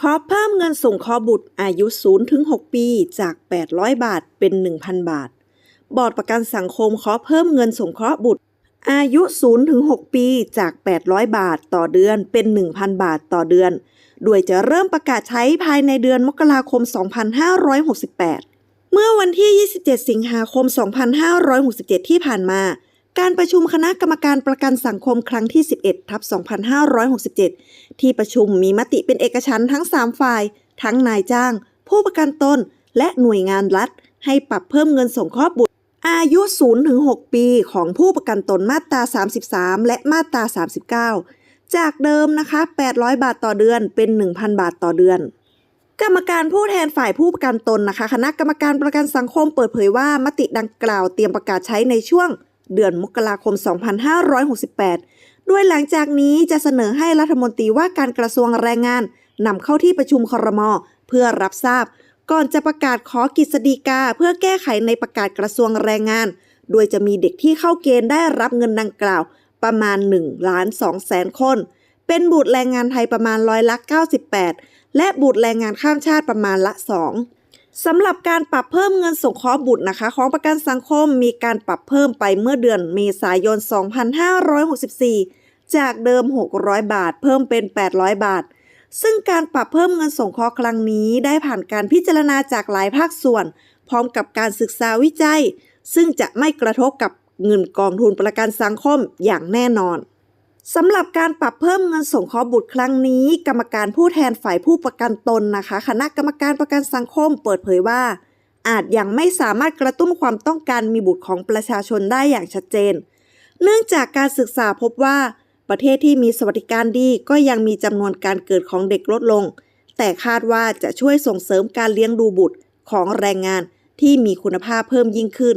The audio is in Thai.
ขอเพิ่มเงินส่งเคราะห์บุตรอายุ0-6ปีจาก 800 บาทเป็น 1,000 บาท บอร์ดประกันสังคมขอเพิ่มเงินส่งเคราะห์บุตร อายุ0-6ปีจาก 800 บาทต่อเดือนเป็น 1,000 บาทต่อเดือน โดยจะเริ่มประกาศใช้ภายในเดือนมกราคม 2568 เมื่อวันที่ 27 สิงหาคม 2567 ที่ผ่านมา การประชุมคณะกรรมการประกันสังคมครั้งที่ 11 ทับ 2567 ที่ประชุมมีมติเป็นเอกฉันท์ทั้ง 3 ฝ่าย ทั้งนายจ้าง ผู้ประกันตน และหน่วยงานรัฐ ให้ปรับเพิ่มเงินสงเคราะห์บุตร อายุ 0-6 ปีของผู้ประกันตนมาตรา 33 และมาตรา 39 จากเดิมนะคะ 800 บาทต่อเดือนเป็น 1,000 บาทต่อเดือนกรรมการผู้แทนฝ่ายผู้ประกันตนนะคะ คณะกรรมการประกันสังคมเปิดเผยว่ามติดังกล่าวเตรียมประกาศใช้ในช่วง เดือนมกราคม 2568 ด้วยหลังจากนี้จะเสนอให้รัฐมนตรีว่าการกระทรวงแรงงานนำเข้าที่ประชุมครมเพื่อรับทราบ ก่อนจะประกาศขอกฤษฎีกาเพื่อแก้ไขในประกาศกระทรวงแรงงาน โดยจะมีเด็กที่เข้าเกณฑ์ได้รับเงินดังกล่าว ประมาณ1ล้าน2แสนคน เป็นบุตรแรงงานไทยประมาณร้อยละ 98 และบุตรแรงงานข้ามชาติประมาณละ 2 สำหรับการปรับเพิ่มเงินสงเคราะห์บุตรนะคะ ของประกันสังคมมีการปรับเพิ่มไปเมื่อเดือนเมษายน 2564 จากเดิม 600 บาท เพิ่มเป็น 800 บาท ซึ่งการปรับเพิ่มเงินสงเคราะห์ครั้งนี้ได้ผ่านการพิจารณาจากหลายภาคส่วน พร้อมกับการศึกษาวิจัย ซึ่งจะไม่กระทบกับเงินกองทุนประกันสังคมอย่างแน่นอน สำหรับการปรับเพิ่มเงินสงเคราะห์บุตรครั้งนี้ กรรมการผู้แทนฝ่ายผู้ประกันตนนะคะ คณะกรรมการประกันสังคมเปิดเผยว่า อาจยังไม่สามารถกระตุ้นความต้องการมีบุตรของประชาชนได้อย่างชัดเจน เนื่องจากการศึกษาพบว่า ประเทศที่มีสวัสดิการดีก็ยังมีจำนวนการเกิดของเด็กลดลง แต่คาดว่าจะช่วยส่งเสริมการเลี้ยงดูบุตรของแรงงานที่มีคุณภาพเพิ่มยิ่งขึ้น